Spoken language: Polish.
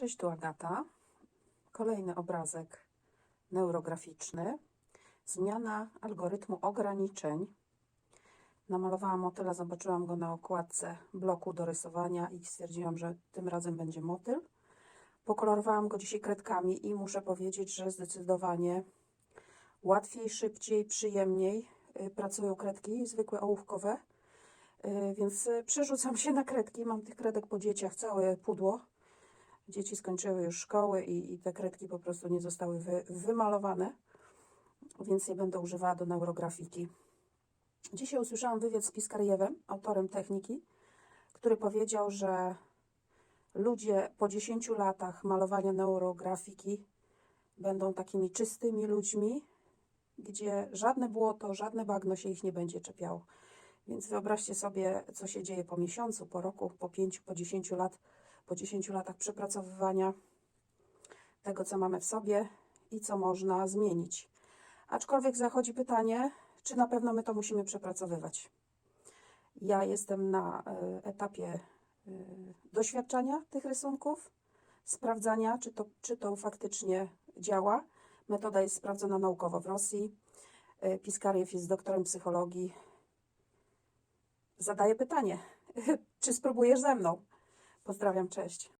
Cześć, tu Agata. Kolejny obrazek neurograficzny. Zmiana algorytmu ograniczeń. Namalowałam motyla, zobaczyłam go na okładce bloku do rysowania i stwierdziłam, że tym razem będzie motyl. Pokolorowałam go dzisiaj kredkami i muszę powiedzieć, że zdecydowanie łatwiej, szybciej, przyjemniej y, pracują kredki zwykłe ołówkowe. Y, Więc y, przerzucam się na kredki. Mam tych kredek po dzieciach całe pudło. Dzieci skończyły już szkoły i, i te kredki po prostu nie zostały wy, wymalowane, więc je będę używała do neurografiki. Dzisiaj usłyszałam wywiad z Piskariewem, autorem techniki, który powiedział, że ludzie po 10 latach malowania neurografiki będą takimi czystymi ludźmi, gdzie żadne błoto, żadne bagno się ich nie będzie czepiało. Więc wyobraźcie sobie, co się dzieje po miesiącu, po roku, po pięciu, po 10 lat, po 10 latach przepracowywania tego, co mamy w sobie i co można zmienić. Aczkolwiek zachodzi pytanie, czy na pewno my to musimy przepracowywać. Ja jestem na e, etapie e, doświadczania tych rysunków, sprawdzania, czy to, czy to faktycznie działa. Metoda jest sprawdzona naukowo w Rosji. E, Piskariew jest doktorem psychologii. Zadaję pytanie, czy spróbujesz ze mną? Pozdrawiam, cześć.